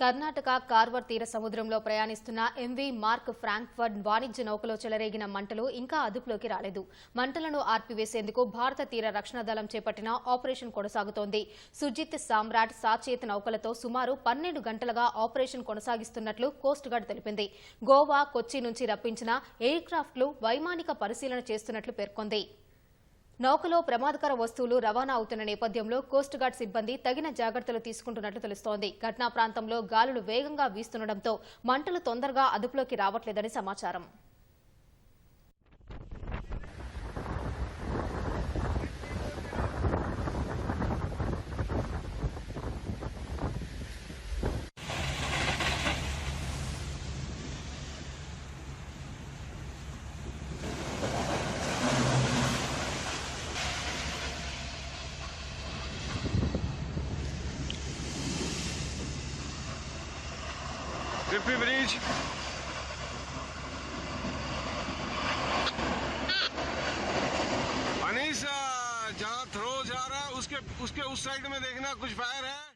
Karnataka Carver తీర సముద్రంలో ప్రయాణిస్తున్న ఎంవీ మార్క్ ఫ్రాంక్ఫర్డ్ వాణిజ్య నౌకలో చెలరేగిన మంటలు ఇంకా అదుపులోకి రాలేదు. మంటలను ఆర్పివేసేందుకు భారత తీర రక్షణ దళం చేపట్టిన ఆపరేషన్ కొనసాగుతోంది. సుజిత్ సామ్రాట్ సాచేత్ నౌకలతో సుమారు పన్నెండు గంటలుగా ఆపరేషన్ కొనసాగిస్తున్నట్లు కోస్ట్ గార్డ్ తెలిపింది. గోవా కొచ్చి నుంచి రప్పించిన ఎయిర్ క్రాఫ్ట్లు వైమానిక పరిశీలన చేస్తున్నట్లు పేర్కొంది. నౌకలో ప్రమాదకర వస్తువులు రవాణా అవుతున్న నేపథ్యంలో కోస్ట్ గార్డ్ సిబ్బంది తగిన జాగ్రత్తలు తీసుకుంటున్నట్లు తెలుస్తోంది. ఘటనా ప్రాంతంలో గాలులు వేగంగా వీస్తుండటంతో మంటలు తొందరగా అదుపులోకి రావట్లేదని సమాచారం. Rippy privilege. अनीस जहाँ थ्रो जा रहा है, उसके उसके उस साइड में देखना, कुछ फायर है